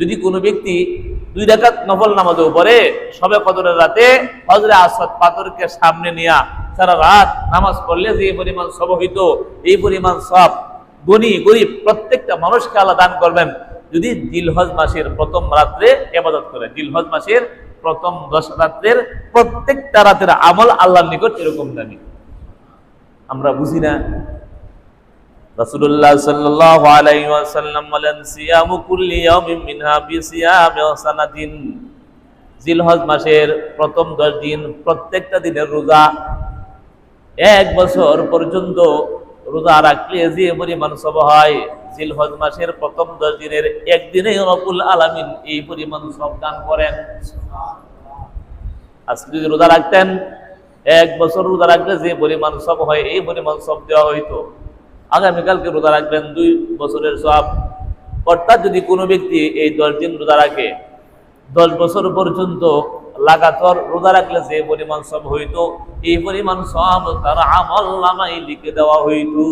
যদি কোনো ব্যক্তি দুই রাকাত নফল নামাজও পড়ে সবে কদরের রাতে হজরে আসদ পাথরকে সামনে নিয়া সারা রাত নামাজ পড়লে যে পরিমাণ সব হইতো, এই পরিমাণ সব গনি গরিব প্রত্যেকটা মানুষকে আল্লাহ দান করবেন। যদি জিলহজ মাসের প্রথম রাত্রে এবাদত করে, জিলহজ মাসের প্রথম দশ রাত্রের প্রত্যেকটা রাতের আমল আল্লাহর নিকট এরকম দামি। আমরা বুঝি না রাসূলুল্লাহ সাল্লাল্লাহু আলাইহি ওয়াসাল্লাম বলেন, সিয়ামু কুল্লি ইয়াউমিন মিনহা বিসিয়ামি সানাতিন। জিলহজ মাসের প্রথম 10 দিন প্রত্যেকটা দিনের রোজা এক বছর পর্যন্ত রোজা রাখলে যে পরিমাণ সব হয়, জিলহজ মাসের প্রথম 10 দিনের একদিনে রব্বুল আলামিন এই পরিমাণ সব দান করেন। আজকে যদি রোজা রাখতেন, এক বছর রোজা রাখলে যে পরিমাণ সব হয়, এই পরিমাণ সব দেওয়া হইতো। আগামীকালকে রোজা রাখবেন দুই বছরের সব অর্থাৎ যদি কোনো ব্যক্তি এই দশ দিন রোজা রাখে, দশ বছর পর্যন্ত লাগাতার রোজা রাখলে যে পরিমাণ সব হইতো, এই পরিমাণ সব তার আমল নামাই লিখে দেওয়া হইতো।